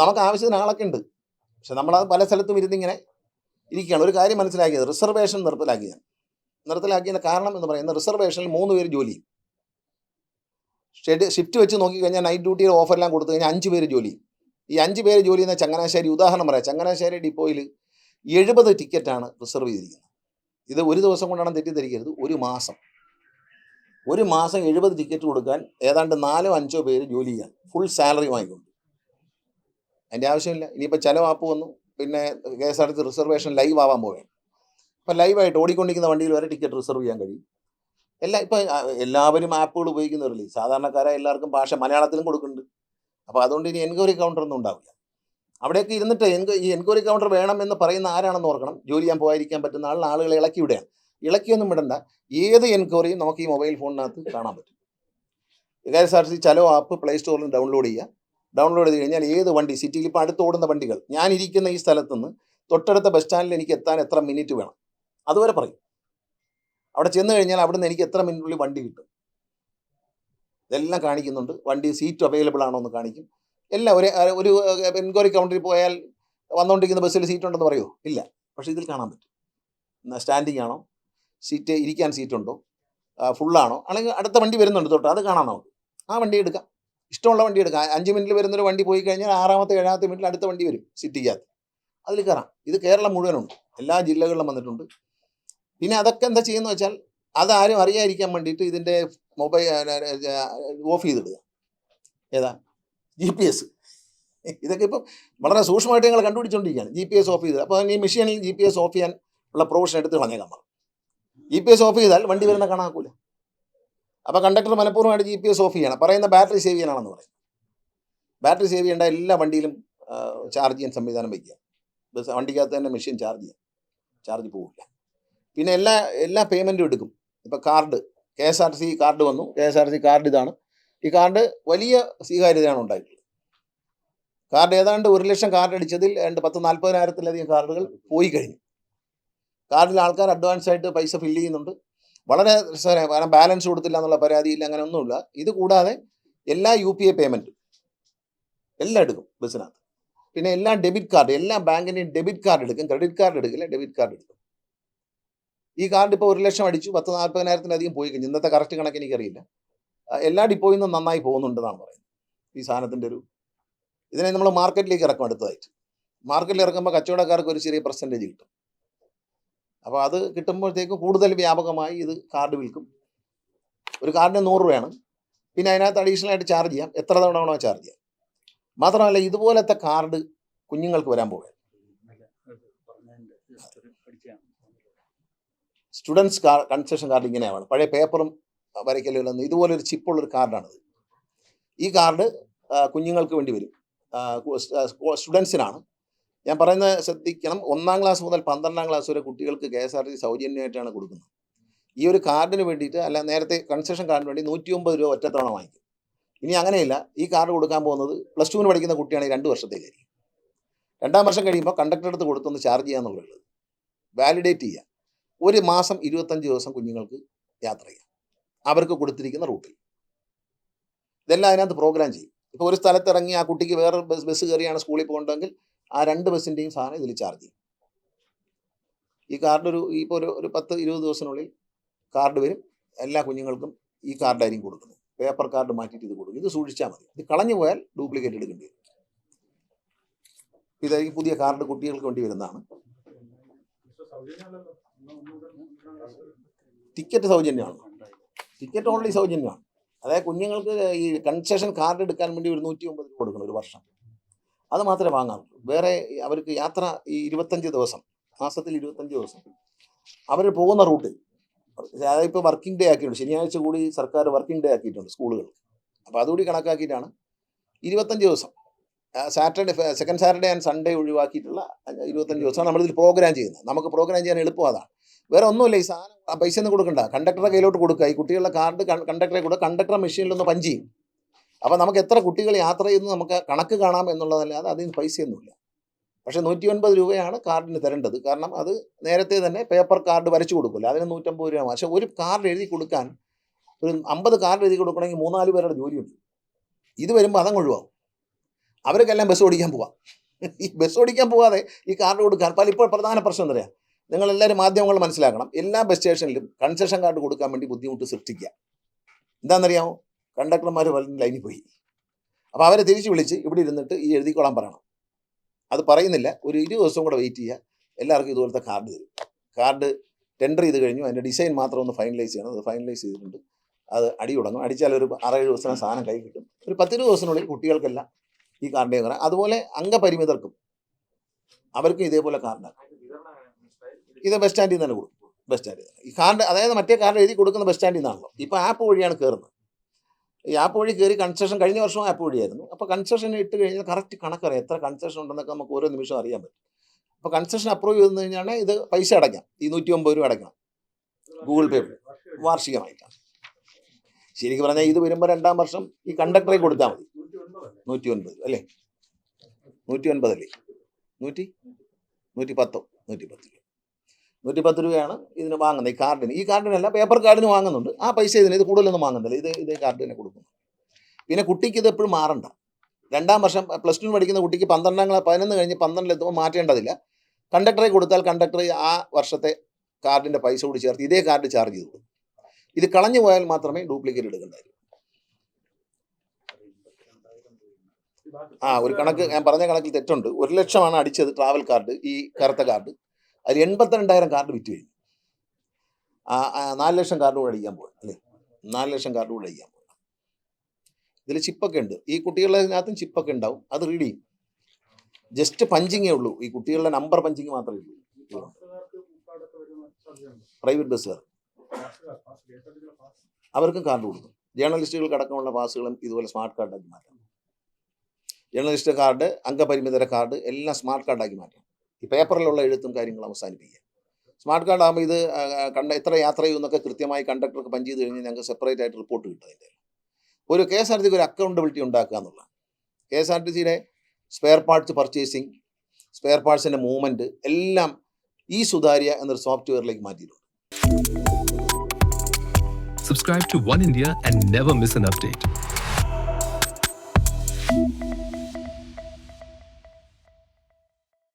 നമുക്ക് ആവശ്യത്തിന് ആളൊക്കെ ഉണ്ട്. പക്ഷെ നമ്മളത് പല സ്ഥലത്തും ഇരുന്നിങ്ങനെ ഇരിക്കുകയാണ്. ഒരു കാര്യം മനസ്സിലാക്കിയത്. റിസർവേഷൻ നിർത്തലാക്കിയത് നിർത്തലാക്കിയതിന്റെ കാരണം എന്ന് പറയുന്നത് റിസർവേഷനിൽ മൂന്ന് പേര് ജോലി ഷെഡ് ഷിഫ്റ്റ് വെച്ച് നോക്കിക്കഴിഞ്ഞാൽ നൈറ്റ് ഡ്യൂട്ടിയുടെ ഓഫറെല്ലാം കൊടുത്തു കഴിഞ്ഞാൽ അഞ്ച് പേര് ജോലി ഈ അഞ്ച് പേര് ജോലി ചെയ്യുന്ന ചങ്ങനാശ്ശേരി ഉദാഹരണം പറയാം. ചങ്ങനാശ്ശേരി ഡിപ്പോയിൽ എഴുപത് ടിക്കറ്റാണ് റിസർവ് ചെയ്തിരിക്കുന്നത്. ഇത് ഒരു ദിവസം കൊണ്ടാണ് തെറ്റിദ്ധരിക്കരുത്. ഒരു മാസം. ഒരു മാസം എഴുപത് ടിക്കറ്റ് കൊടുക്കാൻ ഏതാണ്ട് നാലോ അഞ്ചോ പേര് ജോലി ചെയ്യാൻ ഫുൾ സാലറി വാങ്ങിക്കൊണ്ട് അതിന്റെ ആവശ്യമില്ല. ഇനിയിപ്പോൾ ചില ആപ്പ് വന്നു. പിന്നെ K S R T reservation live ആവാൻ പോവുകയാണ്. അപ്പോൾ ലൈവായിട്ട് ഓടിക്കൊണ്ടിരിക്കുന്ന വണ്ടിയിൽ വരെ ടിക്കറ്റ് റിസർവ് ചെയ്യാൻ കഴിയും. എല്ലാ ഇപ്പം എല്ലാവരും ആപ്പുകൾ ഉപയോഗിക്കുന്നവരല്ലേ സാധാരണക്കാരായ എല്ലാവർക്കും ഭാഷ മലയാളത്തിലും കൊടുക്കുന്നുണ്ട്. അപ്പോൾ അതുകൊണ്ട് ഇനി എൻക്വയറി കൗണ്ടർ ഒന്നും ഉണ്ടാവില്ല. അവിടെയൊക്കെ ഇരുന്നിട്ട് എൻക്വ ഈ എൻക്വയറി കൗണ്ടർ വേണം എന്ന് പറയുന്ന ആരാണെന്ന് ഓർക്കണം. ജോലി ചെയ്യാൻ പോകാതിരിക്കാൻ പറ്റുന്ന ആളിന് ആളുകളെ ഇളക്കി വിടുകയാണ്. ഇളക്കിയൊന്നും വിടണ്ട. ഏത് എൻക്വയറിയും നമുക്ക് ഈ മൊബൈൽ ഫോണിനകത്ത് കാണാൻ പറ്റും. K S R T Chalo app play സ്റ്റോറിൽ ഡൗൺലോഡ് ചെയ്യുക. ഡൗൺലോഡ് ചെയ്ത് കഴിഞ്ഞാൽ ഏത് വണ്ടി സിറ്റിയിൽ ഇപ്പോൾ അടുത്ത് ഓടുന്ന വണ്ടികൾ ഞാൻ ഇരിക്കുന്ന ഈ സ്ഥലത്ത് നിന്ന് തൊട്ടടുത്ത ബസ് സ്റ്റാൻഡിൽ എനിക്ക് എത്താൻ എത്ര മിനിറ്റ് വേണം? അതുവരെ പറയും. അവിടെ ചെന്ന് കഴിഞ്ഞാൽ അവിടുന്ന് എനിക്ക് എത്ര മിനിറ്റിനുള്ളിൽ വണ്ടി കിട്ടും? ഇതെല്ലാം കാണിക്കുന്നുണ്ട്. വണ്ടി സീറ്റ് അവൈലബിൾ ആണോ എന്ന് കാണിക്കും. എല്ലാം ഒരു ഒരു എൻക്വയറി കൗണ്ടറിൽ പോയാൽ വന്നുകൊണ്ടിരിക്കുന്ന ബസ്സിൽ സീറ്റ് ഉണ്ടെന്ന് പറയുമോ ഇല്ല. പക്ഷേ ഇതിൽ കാണാൻ പറ്റും. സ്റ്റാൻഡിങ് ആണോ? സീറ്റ് ഇരിക്കാൻ സീറ്റുണ്ടോ ഫുള്ളാണോ അല്ലെങ്കിൽ അടുത്ത വണ്ടി വരുന്നുണ്ട് തൊട്ട് അത് കാണാൻ നമുക്ക്. ആ വണ്ടി എടുക്കാം. ഇഷ്ടമുള്ള വണ്ടി എടുക്കാം. അഞ്ച് മിനിറ്റിൽ വരുന്നൊരു വണ്ടി പോയി കഴിഞ്ഞാൽ ആറാമത്തെ ഏഴാമത്തെ മിനിറ്റിൽ അടുത്ത വണ്ടി വരും സിറ്റിക്കകത്ത്. അതിൽ കയറാം. ഇത് കേരളം മുഴുവനുണ്ട്. എല്ലാ ജില്ലകളിലും വന്നിട്ടുണ്ട്. പിന്നെ അതൊക്കെ എന്താ ചെയ്യുന്നത് വെച്ചാൽ അതാരും അറിയാതിരിക്കാൻ വേണ്ടിയിട്ട് ഇതിന്റെ മൊബൈൽ ഓഫ് ചെയ്തിടുക. ഏതാ? ജി പി എസ് ഇതൊക്കെ ഇപ്പം വളരെ സൂക്ഷ്മമായിട്ട് ഞങ്ങൾ കണ്ടുപിടിച്ചുകൊണ്ടിരിക്കുകയാണ് ജി പി എസ് ഓഫ് ചെയ്ത്. അപ്പോൾ ഈ മെഷീനിൽ ജി പി എസ് ഓഫ് ചെയ്യാൻ ഉള്ള പ്രൊവിഷൻ എടുത്ത് കളഞ്ഞേക്കാൻ പറഞ്ഞു ജി പി എസ് ഓഫ് ചെയ്താൽ വണ്ടി വരുന്ന കണക്കാക്കൂല. അപ്പോൾ കണ്ടക്ടർ മനഃപൂർവമായിട്ട് ജി പി എസ് ഓഫ് ചെയ്യണം. പറയുന്ന ബാറ്ററി സേവ് ചെയ്യാനാണെന്ന് പറയും ബാറ്ററി സേവ് ചെയ്യേണ്ട എല്ലാ വണ്ടിയിലും ചാർജ് ചെയ്യാൻ സംവിധാനം വയ്ക്കുക ബസ് വണ്ടിക്കകത്ത് തന്നെ മെഷീൻ ചാർജ് ചെയ്യാം. ചാർജ് പോവില്ല. പിന്നെ എല്ലാ എല്ലാ പേയ്മെന്റും എടുക്കും. ഇപ്പോൾ card K S R C card വന്നു. K S R C card ഇതാണ്. ഈ കാർഡ് വലിയ സ്വീകാര്യതയാണ് ഉണ്ടായിട്ടുള്ളത്. കാർഡ് ഏതാണ്ട് ഒരു ലക്ഷം കാർഡ് അടിച്ചതിൽ രണ്ട് പത്ത് നാൽപ്പതിനായിരത്തിലധികം കാർഡുകൾ പോയി കഴിഞ്ഞു. കാർഡിൽ ആൾക്കാർ അഡ്വാൻസ് ആയിട്ട് പൈസ ഫില്ല് ചെയ്യുന്നുണ്ട്. വളരെ കാരണം ബാലൻസ് കൊടുത്തില്ല എന്നുള്ള പരാതിയില്ല അങ്ങനെ ഒന്നുമില്ല. ഇത് കൂടാതെ എല്ലാ യു പി ഐ പേയ്മെന്റും എല്ലാം എടുക്കും ബസ്സിനകത്ത് പിന്നെ എല്ലാ ഡെബിറ്റ് കാർഡ് എല്ലാ ബാങ്കിന്റെയും ഡെബിറ്റ് കാർഡ് എടുക്കും ക്രെഡിറ്റ് കാർഡ് എടുക്കില്ല ഡെബിറ്റ് കാർഡ് എടുക്കും. ഈ കാർഡ് ഇപ്പോൾ ഒരു ലക്ഷം അടിച്ചു പത്ത് നാൽപ്പതിനായിരത്തിലധികം പോയി കഴിഞ്ഞു. ഇന്നത്തെ കറക്റ്റ് കണക്ക് എനിക്കറിയില്ല. എല്ലാ ഡിപ്പോയിൽ നിന്നും നന്നായി പോകുന്നുണ്ടെന്നാണ് പറയുന്നത്. ഈ സാധനത്തിന്റെ ഒരു ഇതിനെ നമ്മൾ മാർക്കറ്റിലേക്ക് ഇറക്കും അടുത്തതായിട്ട്. മാർക്കറ്റിൽ ഇറക്കുമ്പോൾ കച്ചവടക്കാർക്ക് ഒരു ചെറിയ പെർസെന്റേജ് കിട്ടും. അപ്പോൾ അത് കിട്ടുമ്പോഴത്തേക്ക് കൂടുതൽ വ്യാപകമായി ഇത് കാർഡ് വിൽക്കും. ഒരു കാർഡിന് നൂറ് രൂപയാണ്. പിന്നെ അതിനകത്ത് അഡീഷണൽ ആയിട്ട് ചാർജ് ചെയ്യാം. എത്ര തവണ വേണോ ചാർജ് ചെയ്യാം. മാത്രമല്ല ഇതുപോലത്തെ കാർഡ് കുഞ്ഞുങ്ങൾക്ക് വരാൻ പോകുക സ്റ്റുഡൻസ് കാർഡ് കൺസെഷൻ കാർഡ് ഇങ്ങനെയാണ്. പഴയ പേപ്പറും വരയ്ക്കലും ഇതുപോലെ ഒരു ചിപ്പുള്ളൊരു കാർഡാണിത് ഈ കാർഡ് കുഞ്ഞുങ്ങൾക്ക് വേണ്ടി വരും. സ്റ്റുഡൻസിനാണ് ഞാൻ പറയുന്നത് ശ്രദ്ധിക്കണം. ഒന്നാം ക്ലാസ് മുതൽ പന്ത്രണ്ടാം ക്ലാസ് വരെ കുട്ടികൾക്ക് K S R T C സൗജന്യമായിട്ടാണ് കൊടുക്കുന്നത്. ഈ ഒരു കാർഡിന് വേണ്ടിയിട്ട് അല്ല നേരത്തെ കൺസെഷൻ കാർഡിന് വേണ്ടി നൂറ്റി ഒമ്പത് രൂപ ഒറ്റത്തവണ വാങ്ങിക്കും. ഇനി അങ്ങനെയില്ല ഈ കാർഡ് കൊടുക്കാൻ പോകുന്നത് പ്ലസ് ടുവിന് പഠിക്കുന്ന കുട്ടിയാണെങ്കിൽ രണ്ട് വർഷത്തേക്കായിരിക്കും. രണ്ടാം വർഷം കഴിയുമ്പോൾ കണ്ടക്ടർ അടുത്ത് കൊടുത്തൊന്ന് ചാർജ് ചെയ്യാന്നുള്ളത് വാലിഡേറ്റ് ചെയ്യുക ഒരു മാസം ഇരുപത്തഞ്ച് ദിവസം കുഞ്ഞുങ്ങൾക്ക് യാത്ര ചെയ്യാം. അവർക്ക് കൊടുത്തിരിക്കുന്ന റൂട്ടിൽ. ഇതെല്ലാം അതിനകത്ത് പ്രോഗ്രാം ചെയ്യും. ഇപ്പോൾ ഒരു സ്ഥലത്ത് ഇറങ്ങി ആ കുട്ടിക്ക് വേറെ ബസ് ബസ് കയറിയാണ് സ്കൂളിൽ പോകേണ്ടതെങ്കിൽ ആ രണ്ട് ബസ്സിന്റെയും സാധനം ഇതിൽ ചാർജ് ചെയ്യും. ഈ കാർഡ് ഒരു ഇപ്പോൾ ഒരു ഒരു പത്ത് ഇരുപത് ദിവസത്തിനുള്ളിൽ കാർഡ് വരും. എല്ലാ കുഞ്ഞുങ്ങൾക്കും ഈ കാർഡായിരിക്കും കൊടുക്കുന്നത്. പേപ്പർ കാർഡ് മാറ്റിയിട്ട് ഇത് കൊടുക്കും. ഇത് സൂക്ഷിച്ചാൽ മതി. ഇത് കളഞ്ഞു പോയാൽ ഡ്യൂപ്ലിക്കേറ്റ് എടുക്കേണ്ടി വരും. ഇതായിരിക്കും പുതിയ കാർഡ് കുട്ടികൾക്ക് വേണ്ടി വരുന്നതാണ്. ടിക്കറ്റ് സൗജന്യമാണ്. ടിക്കറ്റ് ഓൺലി സൗജന്യമാണ്. അതായത് കുഞ്ഞുങ്ങൾക്ക് ഈ കൺസെഷൻ കാർഡ് എടുക്കാൻ വേണ്ടി ഒരു നൂറ്റി ഒമ്പത് രൂപ കൊടുക്കണം ഒരു വർഷം. അത് മാത്രമേ വാങ്ങാറുള്ളൂ വേറെ അവർക്ക് യാത്ര ഈ ഇരുപത്തഞ്ച് ദിവസം മാസത്തിൽ ഇരുപത്തഞ്ച് ദിവസം. അവർ പോകുന്ന റൂട്ടിൽ. അതായത് ഇപ്പോൾ വർക്കിംഗ് ഡേ ആക്കിയിട്ടുണ്ട്. ശനിയാഴ്ച കൂടി സർക്കാർ വർക്കിംഗ് ഡേ ആക്കിയിട്ടുണ്ട് സ്കൂളുകൾ. അപ്പോൾ അതുകൂടി കണക്കാക്കിയിട്ടാണ് ഇരുപത്തഞ്ച് ദിവസം. Saturday second Saturday and Sunday ഒഴിവാക്കിയിട്ടുള്ള ഇരുപത്തഞ്ച് ദിവസമാണ് നമ്മളിതിൽ പ്രോഗ്രാം ചെയ്യുന്നത്. നമുക്ക് പ്രോഗ്രാം ചെയ്യാൻ എളുപ്പം അതാണ് വേറെ ഒന്നുമില്ല. ഈ സാധനം പൈസ ഒന്നും കൊടുക്കണ്ട. കണ്ടക്ടറുടെ കയ്യിലോട്ട് കൊടുക്കുക. ഈ കുട്ടികളുടെ കാർഡ് കണ്ടക്ടറെ കൊടുക്കുക. കണ്ടക്ടർ മെഷീനിലൊന്ന് പഞ്ച് ചെയ്യും. അപ്പോൾ നമുക്ക് എത്ര കുട്ടികൾ യാത്ര ചെയ്യുന്നു നമുക്ക് കണക്ക് കാണാം എന്നുള്ളതല്ലാതെ അതിന് പൈസയൊന്നുമില്ല. പക്ഷേ നൂറ്റി ഒൻപത് രൂപയാണ് കാർഡിന് തരേണ്ടത്. കാരണം അത് നേരത്തെ തന്നെ പേപ്പർ കാർഡ് വരച്ചു കൊടുക്കില്ല? അതിന് നൂറ്റമ്പത് രൂപ. പക്ഷേ ഒരു കാർഡ് എഴുതി കൊടുക്കാൻ ഒരു അമ്പത് കാർഡ് എഴുതി കൊടുക്കണമെങ്കിൽ മൂന്നാൽ പേരുടെ ജോലിയുണ്ട്. ഇത് വരുമ്പോൾ അതങ്ങ് ഒഴിവാകും അവർക്കെല്ലാം ബസ് ഓടിക്കാൻ പോവാം. ഈ ബസ് ഓടിക്കാൻ പോവാതെ ഈ കാർഡ് കൊടുക്കാൻ പല ഇപ്പോൾ പ്രധാന പ്രശ്നം എന്താ പറയുക നിങ്ങളെല്ലാവരും മാധ്യമങ്ങൾ മനസ്സിലാക്കണം. എല്ലാ ബസ് സ്റ്റേഷനിലും കൺസെഷൻ കാർഡ് കൊടുക്കാൻ വേണ്ടി ബുദ്ധിമുട്ട് സൃഷ്ടിക്കുക. എന്താണെന്നറിയാമോ കണ്ടക്ടർമാർ പലരും ലൈനിൽ പോയി. അപ്പോൾ അവരെ തിരിച്ച് വിളിച്ച് ഇവിടെ ഇരുന്നിട്ട് ഈ എഴുതിക്കൊള്ളാൻ പറയണം. അത് പറയുന്നില്ല. ഒരു ഇരുപത് ദിവസം കൂടെ വെയിറ്റ് ചെയ്യുക. എല്ലാവർക്കും ഇതുപോലത്തെ കാർഡ് തരും. കാർഡ് ടെൻഡർ ചെയ്ത് കഴിഞ്ഞു. അതിന്റെ ഡിസൈൻ മാത്രം ഒന്ന് ഫൈനലൈസ് ചെയ്യണം. അത് ഫൈനലൈസ് ചെയ്തിട്ടുണ്ട്. അത് അടി തുടങ്ങും. അടിച്ചാൽ ഒരു ആറേഴ് ദിവസം സാധനം കൈ കിട്ടും. ഒരു പത്തിരുപത് ദിവസത്തിനുള്ളിൽ കുട്ടികൾക്കെല്ലാം ഈ കാർഡ് കയറാം അതുപോലെ അംഗപരിമിതർക്കും അവർക്കും ഇതേപോലെ കാർഡാണ് ഇത് ബസ് സ്റ്റാൻഡിൽ നിന്ന് തന്നെ കൊടുക്കും. ബസ് സ്റ്റാൻഡിൽ ഈ കാർഡ് അതായത് മറ്റേ കാർഡ് എഴുതി കൊടുക്കുന്ന ബസ് സ്റ്റാൻഡിൽ നിന്നാണല്ലോ. ഇപ്പോൾ ആപ്പ് വഴിയാണ് കയറുന്നത് ഈ ആപ്പ് വഴി കയറി കൺസെഷൻ കഴിഞ്ഞ വർഷവും ആപ്പ് വഴിയായിരുന്നു. അപ്പോൾ കൺസെഷൻ ഇട്ട് കഴിഞ്ഞാൽ കറക്റ്റ് കണക്കറിയാം. എത്ര കൺസെഷൻ ഉണ്ടെന്നൊക്കെ നമുക്ക് ഓരോ നിമിഷം അറിയാൻ പറ്റും. അപ്പോൾ കൺസെഷൻ അപ്രൂവ് ചെയ്തു കഴിഞ്ഞാൽ ഇത് പൈസ അടയ്ക്കാം. ഈ നൂറ്റി ഒമ്പത് രൂപ അടയ്ക്കണം. ഗൂഗിൾ പേ വാർഷികമായിട്ടാണ്. ശരിക്കും പറഞ്ഞാൽ ഇത് വരുമ്പോൾ രണ്ടാം വർഷം ഈ കണ്ടക്ടറെ കൊടുത്താൽ മതി. നൂറ്റി ഒൻപത് അല്ലേ? നൂറ്റി ഒൻപതല്ലേ നൂറ്റി? നൂറ്റി പത്തോ നൂറ്റി പത്ത് നൂറ്റി പത്ത് രൂപയാണ് ഇതിന് വാങ്ങുന്നത്. ഈ കാർഡിന്. ഈ കാർഡിനല്ല പേപ്പർ കാർഡിന് വാങ്ങുന്നുണ്ട്. ആ പൈസ ഇതിന് ഇത് കൂടുതലൊന്നും വാങ്ങുന്നില്ല. ഇത് ഇതേ തന്നെ കൊടുക്കുന്നു പിന്നെ കുട്ടിക്ക് ഇത് എപ്പോഴും മാറണ്ട. രണ്ടാം വർഷം പ്ലസ് ടു പഠിക്കുന്ന കുട്ടിക്ക് പന്ത്രണ്ടാം ക്ലാസ് പതിനൊന്ന് കഴിഞ്ഞ് പന്ത്രണ്ടിലെത്തുമ്പോൾ മാറ്റേണ്ടതില്ല. കണ്ടക്ടറെ കൊടുത്താൽ കണ്ടക്ടർ ആ വർഷത്തെ കാർഡിന്റെ പൈസ കൂടി ചേർത്ത് ഇതേ കാർഡ് ചാർജ് ചെയ്ത് കൊടുക്കും. ഇത് കളഞ്ഞു പോയാൽ മാത്രമേ ഡ്യൂപ്ലിക്കേറ്റ് എടുക്കേണ്ടായിരുന്നു ആ ഒരു കണക്ക് ഞാൻ പറഞ്ഞ കണക്കിൽ തെറ്റുണ്ട്. ഒരു ലക്ഷമാണ് അടിച്ചത് ട്രാവൽ കാർഡ് ഈ കറുത്ത കാർഡ്. അതിൽ എൺപത്തിരണ്ടായിരം കാർഡ് വിറ്റ് കഴിഞ്ഞു. നാല് ലക്ഷം കാർഡ് കൂടെ അടിക്കാൻ പോകും അല്ലേ? നാല് ലക്ഷം കാർഡ് കൂടെ അടിക്കാൻ പോകും ഇതിൽ ചിപ്പൊക്കെ ഉണ്ട്. ഈ കുട്ടികളുടെ ഇതിനകത്തും ചിപ്പൊക്കെ ഉണ്ടാവും. അത് റീഡ് ചെയ്യും. ജസ്റ്റ് പഞ്ചിങ്ങേ ഉള്ളൂ. ഈ കുട്ടികളുടെ നമ്പർ പഞ്ചിങ് മാത്രമേ ഉള്ളൂ. പ്രൈവറ്റ് ബസ്സുകാർ അവർക്കും കാർഡ് കൊടുക്കും. ജേർണലിസ്റ്റുകൾക്ക് അടക്കമുള്ള പാസുകളും ഇതുപോലെ സ്മാർട്ട് കാർഡാക്കി മാറ്റാം ജേർണലിസ്റ്റ് കാർഡ് അംഗപരിമിതര കാർഡ് എല്ലാം സ്മാർട്ട് കാർഡാക്കി മാറ്റാം ഈ പേപ്പറിലുള്ള എഴുത്തും കാര്യങ്ങളും അവസാനിപ്പിക്കുക. സ്മാർട്ട് കാർഡ് ആകുമ്പോൾ ഇത് കണ്ട എത്ര യാത്ര ചെയ്യുമെന്നൊക്കെ കൃത്യമായി കണ്ടക്ടർക്ക് പഞ്ച് ചെയ്ത് കഴിഞ്ഞാൽ ഞങ്ങൾക്ക് സെപ്പറേറ്റ് ആയിട്ട് റിപ്പോർട്ട് കിട്ടും അതിന്റെ ഒരു കെ എസ് ആർ ടിക്ക് ഒരു അക്കൗണ്ടബിലിറ്റി ഉണ്ടാക്കുക എന്നുള്ളതാണ്. കെ എസ് ആർ ടി സിയുടെ സ്പെയർ പാർട്സ് പർച്ചേസിങ് സ്പെയർ പാർട്സിന്റെ മൂവ്മെന്റ് എല്ലാം ഈ സുതാര്യ എന്നൊരു സോഫ്റ്റ്വെയറിലേക്ക് മാറ്റിയിട്ടുണ്ട്. Subscribe to One India and never miss an update.